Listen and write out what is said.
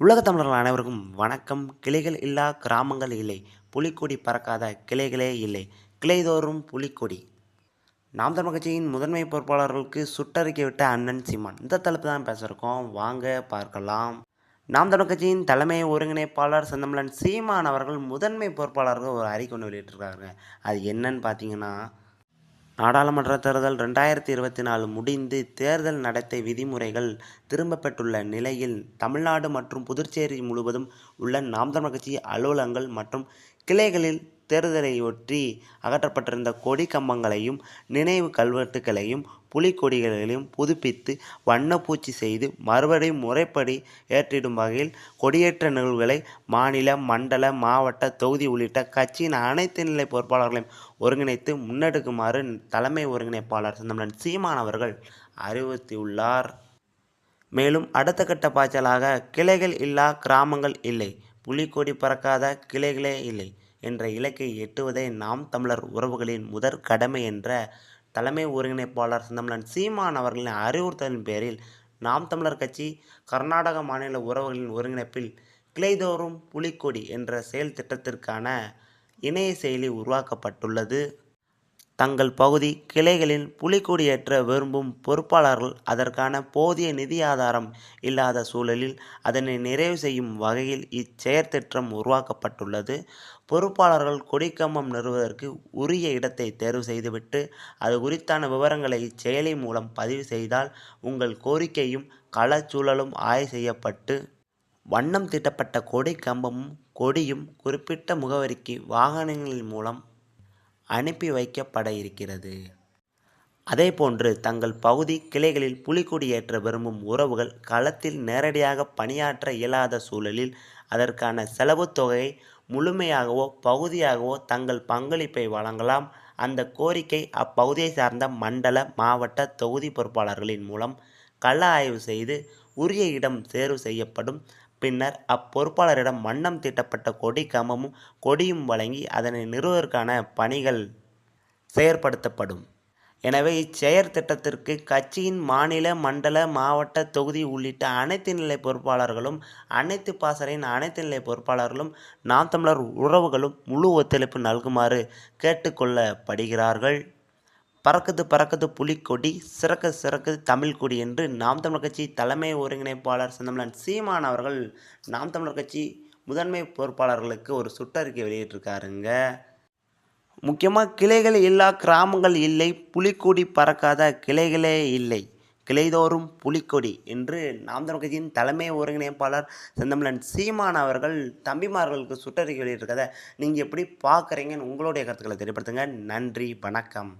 உலகத் தமிழர்கள் அனைவருக்கும் வணக்கம். கிளைகள் இல்லா கிராமங்கள் இல்லை. புலிக்கொடி பறக்காத கிளைகளே இல்லை. கிளைதோறும் புலிக்கொடி. நாம் தமிழ் கட்சியின் முதன்மை பொறுப்பாளர்களுக்கு சுட்டறிக்கை விட்ட அண்ணன் சீமான். இந்த தலைப்பு தான் பேசுகிறோம் வாங்க பார்க்கலாம். நாம் தமிழ் கட்சியின் தலைமை ஒருங்கிணைப்பாளர் செந்தமிழன் சீமான் அவர்கள் முதன்மை பொறுப்பாளர்கள் ஒரு அறிக்கை ஒன்று வெளியிட்டிருக்காங்க அது என்னன்னு பார்த்தீங்கன்னா நாடாளுமன்ற தேர்தல் ரெண்டாயிரத்தி இருபத்தி நாலு முடிந்து தேர்தல் நடத்தை விதிமுறைகள் திரும்பப்பெற்றுள்ள நிலையில் தமிழ்நாடு மற்றும் புதுச்சேரி முழுவதும் உள்ள நாம் தமிழ் கட்சி அலுவலகங்கள் மற்றும் கிளைகளில் தேர்தலையொட்டி அகற்றப்பட்டிருந்த கொடி கம்பங்களையும் நினைவு கல்வெட்டுகளையும் புலிக்கொடிகளையும் புதுப்பித்து வண்ணப்பூச்சி செய்து மறுபடியும் முறைப்படி ஏற்றிடும் வகையில் கொடியேற்ற நிகழ்வுகளை மாநில மண்டல மாவட்ட தொகுதி உள்ளிட்ட கட்சியின் அனைத்து நிலை பொறுப்பாளர்களையும் ஒருங்கிணைத்து முன்னெடுக்குமாறு தலைமை ஒருங்கிணைப்பாளர் சந்தமன் சீமான் அவர்கள் அறிவுறுத்தியுள்ளார். மேலும் அடுத்த கட்ட பாய்ச்சலாக கிளைகள் இல்லா கிராமங்கள் இல்லை. புலிக்கொடி பறக்காத கிளைகளே இல்லை. என்ற இலக்கை எட்டுவதே நாம் தமிழர் உறவுகளின் முதற் கடமை என்ற தலைமை ஒருங்கிணைப்பாளர் செந்தமிழன் சீமான் அவர்களின் அறிவுறுத்தலின் பேரில் நாம் தமிழர் கட்சி கர்நாடக மாநில உறவுகளின் ஒருங்கிணைப்பில் கிளைதோறும் புலிக்கொடி என்ற செயல் திட்டத்திற்கான இணைய செயலி உருவாக்கப்பட்டுள்ளது. தங்கள் பகுதி கிளைகளில் புலிக்கொடியேற்ற விரும்பும் பொறுப்பாளர்கள் அதற்கான போதிய நிதி ஆதாரம் இல்லாத சூழலில் அதனை நிறைவு செய்யும் வகையில் இச்செயற்திட்டம் உருவாக்கப்பட்டுள்ளது. பொறுப்பாளர்கள் கொடிக்கம்பம் நிறுவுவதற்கு உரிய இடத்தை தேர்வு செய்துவிட்டு அது குறித்தான விவரங்களை இச்செயலி மூலம் பதிவு செய்தால் உங்கள் கோரிக்கையும் களச்சூழலும் ஆய்வு செய்யப்பட்டு வண்ணம் தீட்டப்பட்ட கொடி கம்பமும் கொடியும் குறிப்பிட்ட முகவரிக்கு வாகனங்களின் மூலம் அனுப்பி வைக்கப்பட இருக்கிறது. அதேபோன்று தங்கள் பகுதி கிளைகளில் புலிக்கொடி ஏற்ற விரும்பும் உறவுகள் களத்தில் நேரடியாக பணியாற்ற இயலாத சூழலில் அதற்கான செலவு தொகையை முழுமையாகவோ பகுதியாகவோ தங்கள் பங்களிப்பை வழங்கலாம். அந்த கோரிக்கை அப்பகுதியை சார்ந்த மண்டல மாவட்ட தொகுதி பொறுப்பாளர்களின் மூலம் கள ஆய்வு செய்து உரிய இடம் தேர்வு செய்யப்படும். பின்னர் அப்பொறுப்பாளரிடம் வண்ணம் தீட்டப்பட்ட கொடி கம்பமும் கொடியும் வழங்கி அதனை நிறுவதற்கான பணிகள் செயற்படுத்தப்படும். எனவே இச்செயற் திட்டத்திற்கு கட்சியின் மாநில மண்டல மாவட்ட தொகுதி உள்ளிட்ட அனைத்து நிலை பொறுப்பாளர்களும் அனைத்து பாசறையின் அனைத்து நிலை பொறுப்பாளர்களும் நாம் தமிழர் உறவுகளும் முழு ஒத்துழைப்பு நல்குமாறு கேட்டுக்கொள்ளப்படுகிறார்கள். பறக்குது பறக்குது புலிக்கொடி சிறக்கு சிறக்குது தமிழ் கொடி என்று நாம் தமிழர் கட்சி தலைமை ஒருங்கிணைப்பாளர் செந்தமிழன் சீமான் அவர்கள் நாம் தமிழர் கட்சி முதன்மை பொறுப்பாளர்களுக்கு ஒரு சுற்றறிக்கை வெளியிட்டிருக்காருங்க. முக்கியமாக கிளைகள் இல்லா கிராமங்கள் இல்லை புலிக்கொடி பறக்காத கிளைகளே இல்லை. கிளைதோறும் புலிக்கொடி என்று நாம் தமிழர் கட்சியின் தலைமை ஒருங்கிணைப்பாளர் செந்தமிழன் சீமான் அவர்கள் தம்பிமார்களுக்கு சுற்றறிக்கை வெளியிட்டிருக்கதை நீங்கள் எப்படி பார்க்குறீங்கன்னு உங்களுடைய கருத்துக்களை தெரியப்படுத்துங்க. நன்றி வணக்கம்.